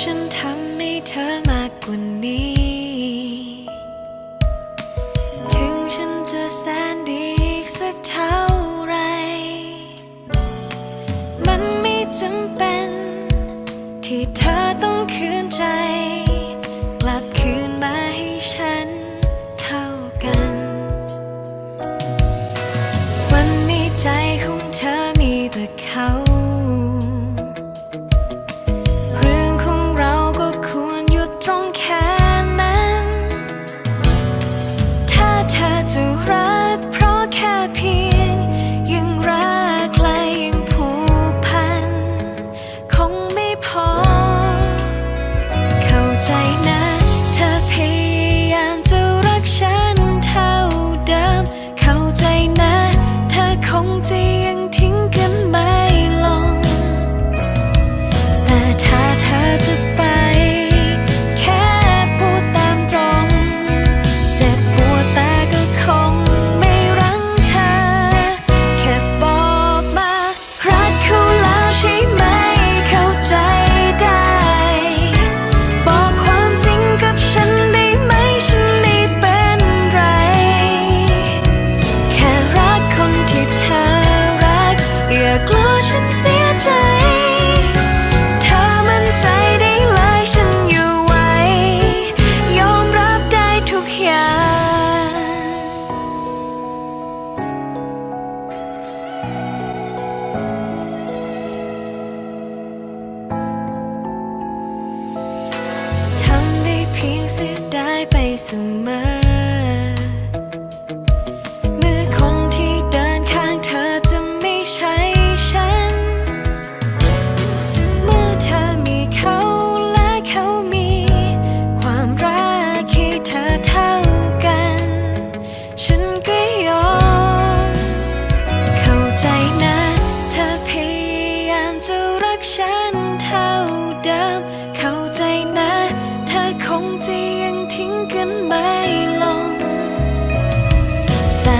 ฉันทำให้เธอมากกว่านี้ ถึงฉันจะแสนดีสักเท่าไร มันไม่จำเป็นที่เธอ ทำได้เพียงเสียดายไปเสมอ ฉันเท่าเดิม เข้าใจนะเธอคงจะยังทิ้งกันไม่ลงแต่